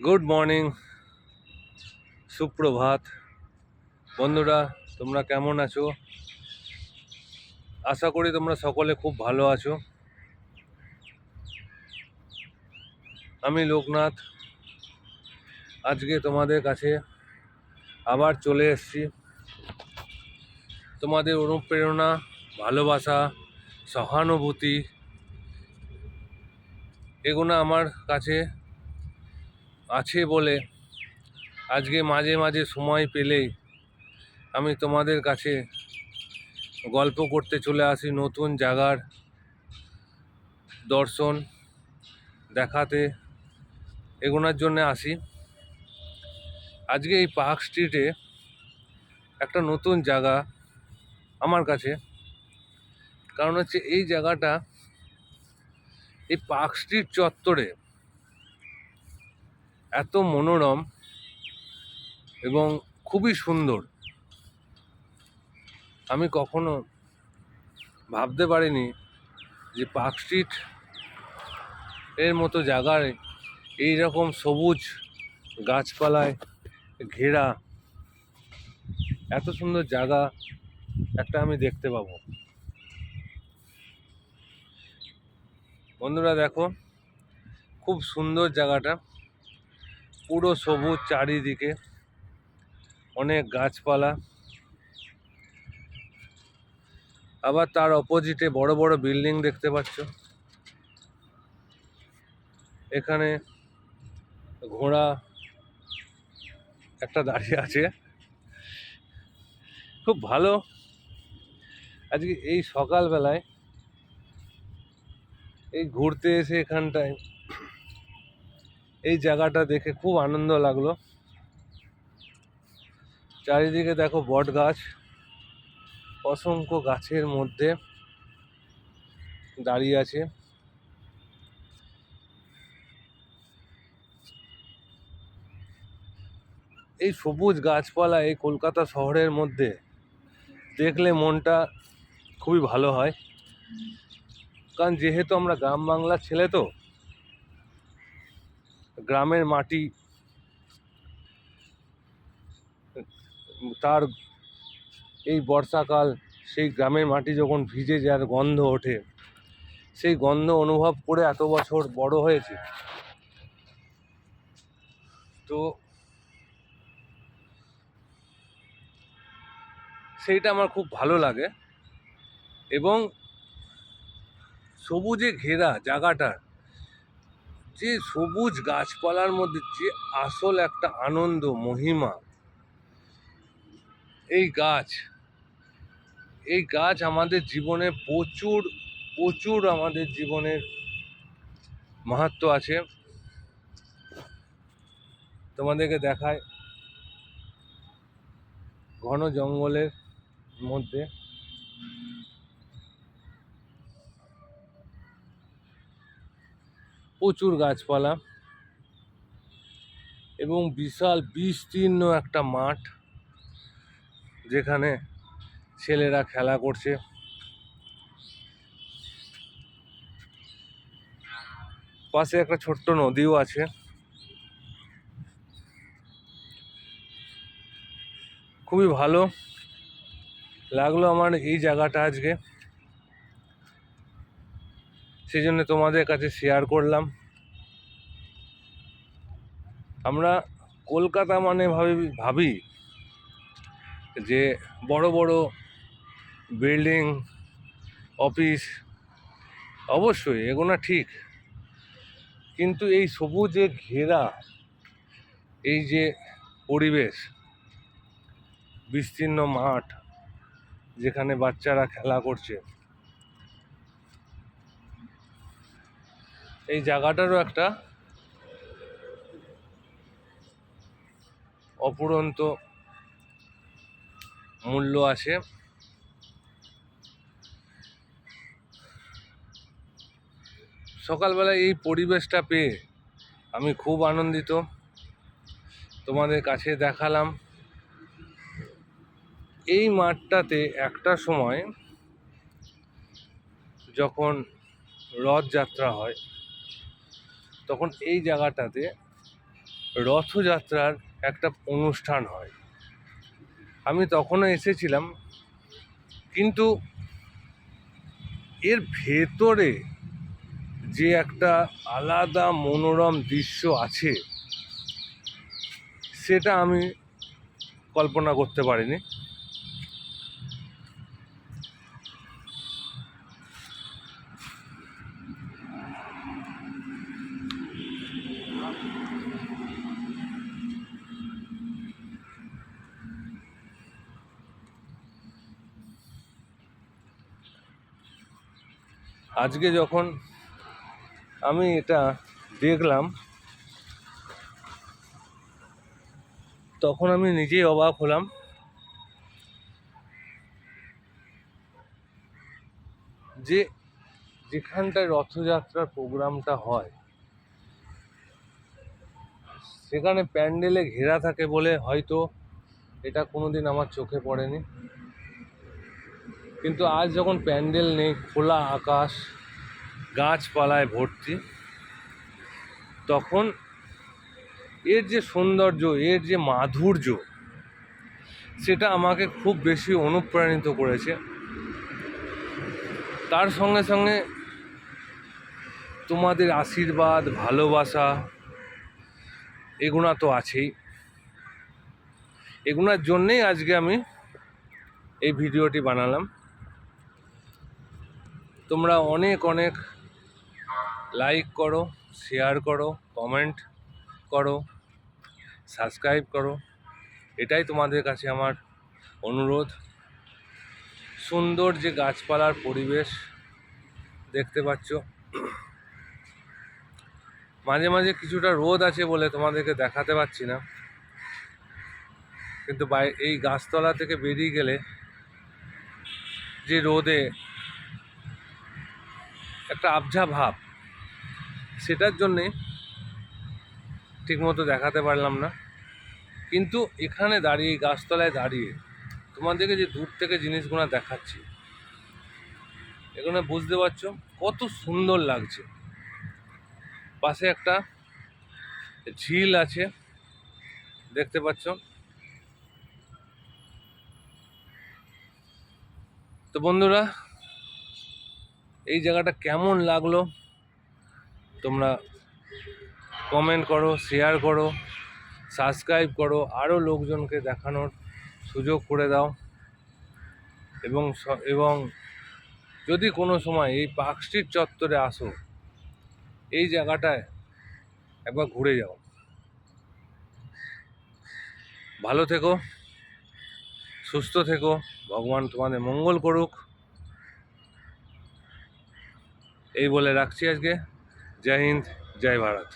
Good morning সুপ্রভাত। বন্ধুরা, তোমরা কেমন আছো? আশা করি তোমরা সকলে খুব ভালো আছো। আমি লোকনাথ। আজকে তোমাদের কাছে আবার চলে এসেছি। তোমাদের অনুপ্রেরণা, ভালোবাসা, সহানুভূতি, এগুলো আমার কাছে আছে বলে আজকে মাঝে মাঝে সময় পেলেই আমি তোমাদের কাছে গল্প করতে চলে আসি নতুন জায়গার দর্শন দেখাতে এগোনোর জন্য আসি। আজকে এই পার্ক স্ট্রিটে একটা নতুন জায়গা আমার কাছে। কারণ হচ্ছে এই জায়গাটা এই পার্ক স্ট্রিট চত্বরে এত মনোরম এবং খুবই সুন্দর। আমি কখনো ভাবতে পারিনি যে পার্ক স্ট্রিট এর মতো জায়গায় এই রকম সবুজ গাছপালায় ঘেরা এত সুন্দর জায়গা একটা আমি দেখতে পাবো। বন্ধুরা দেখো, খুব সুন্দর জায়গাটা। পুরো সবুজ চারিদিকে। অনেক গাছপালা। আবার তার অপোজিটে বড় বড় বিল্ডিং দেখতে পাচ্ছ। এখানে ঘোড়া একটা দাঁড়িয়ে আছে। খুব ভালো। আজকে এই সকালবেলায় এই ঘুরতে এসে এখানটায় এই জায়গাটা দেখে খুব আনন্দ লাগল। চারিদিকে দেখো বট গাছ, অসংখ্য গাছের মধ্যে দাঁড়িয়ে আছে। এই সবুজ গাছপালা এই কলকাতা শহরের মধ্যে দেখলে মনটা খুবই ভালো হয়। কারণ যেহেতু আমরা গ্রাম বাংলার ছেলে তো গ্রামের মাটি, তার এই বর্ষাকাল, সেই গ্রামের মাটি যখন ভিজে যার গন্ধ ওঠে, সেই গন্ধ অনুভব করে এত বছর বড় হয়েছে। তো সেইটা আমার খুব ভালো লাগে। এবং সবুজে ঘেরা জায়গাটার যে সবুজ গাছপালার মধ্যে যে আসল একটা আনন্দ, মহিমা। এই গাছ এই গাছ আমাদের জীবনে প্রচুর প্রচুর আমাদের জীবনের মাহাত্ম আছে। তোমাদেরকে দেখায় ঘন জঙ্গলের মধ্যে। প্রচুর গাছপালা এবং বিশাল বিস্তীর্ণ একটা মাঠ যেখানে ছেলেরা খেলা করছে। পাশে একটা ছোট্ট নদীও আছে। খুবই ভালো লাগল আমার এই জায়গাটা আজকে। সেই জন্য তোমাদের কাছে শেয়ার করলাম। আমরা কলকাতা মানে ভাবি ভাবি যে বড় বড় বিল্ডিং অফিস অবশ্যই এগুলো ঠিক। কিন্তু এই সবুজে ঘেরা, এই যে পরিবেশ, বিস্তীর্ণ মাঠ যেখানে বাচ্চারা খেলা করছে এই জায়গাটারও একটা অপুরন্ত মূল্য আছে। সকালবেলা এই পরিবেশটা পেয়ে আমি খুব আনন্দিত। তোমাদের কাছে দেখালাম। এই মাঠটাতে একটা সময় যখন রথযাত্রা হয় তখন এই জায়গাটাতে রথযাত্রার একটা অনুষ্ঠান হয়। আমি তখনও এসেছিলাম, কিন্তু এর ভেতরে যে একটা আলাদা মনোরম দৃশ্য আছে, সেটা আমি কল্পনা করতে পারিনি। আজকে যখন আমি এটা দেখলাম, তখন আমি নিজেই অবাক হলাম। যে যেখানটায় রথযাত্রার প্রোগ্রামটা হয়, সেখানে প্যান্ডেলে ঘেরা থাকে বলে হয়তো এটা কোনোদিন আমার চোখে পড়েনি। কিন্তু আজ যখন প্যান্ডেল নেই, খোলা আকাশ, গাছপালায় ভর্তি, তখন এর যে সৌন্দর্য, এর যে মাধুর্য, সেটা আমাকে খুব বেশি অনুপ্রাণিত করেছে। তার সঙ্গে সঙ্গে তোমাদের আশীর্বাদ, ভালোবাসা এগুলো তো আছেই। এগুলোর জন্যেই আজকে আমি এই ভিডিওটি বানালাম। তোমরা অনেক অনেক লাইক করো শেয়ার করো কমেন্ট করো সাবস্ক্রাইব করো। এটাই তোমাদের কাছে আমার অনুরোধ। সুন্দর যে গাছপালার পরিবেশ দেখতে পাচ্ছ। মাঝে মাঝে কিছুটা রোদ আছে বলে তোমাদেরকে দেখাতে পারছি না। কিন্তু এই গাছতলা থেকে বেরিয়ে গেলে যে রোদে একটা আবঝা ভাব। সেটার জন্যে ঠিকমতো দেখাতে পারলাম না। কিন্তু এখানে দাঁড়িয়ে, গাছতলায় দাঁড়িয়ে তোমাদেরকে যে দূর থেকে জিনিসগুলো দেখাচ্ছি এখানে বুঝতে পারছ কত সুন্দর লাগছে। পাশে একটা ঝিল আছে, দেখতে পাচ্ছ। তো বন্ধুরা এই জায়গাটা কেমন লাগল? তোমরা কমেন্ট করো শেয়ার করো সাবস্ক্রাইব করো আরও লোকজনকে দেখানোর সুযোগ করে দাও। এবং এবং যদি কোনো সময় এই পার্ক স্ট্রিট চত্বরে আসো, এই জায়গাটায় একবার ঘুরে যাও। ভালো থেকো, সুস্থ থেকো, ভগবান তোমাদের মঙ্গল করুক। এই বলে রাখছি আজকে। জয় হিন্দ জয় ভারত।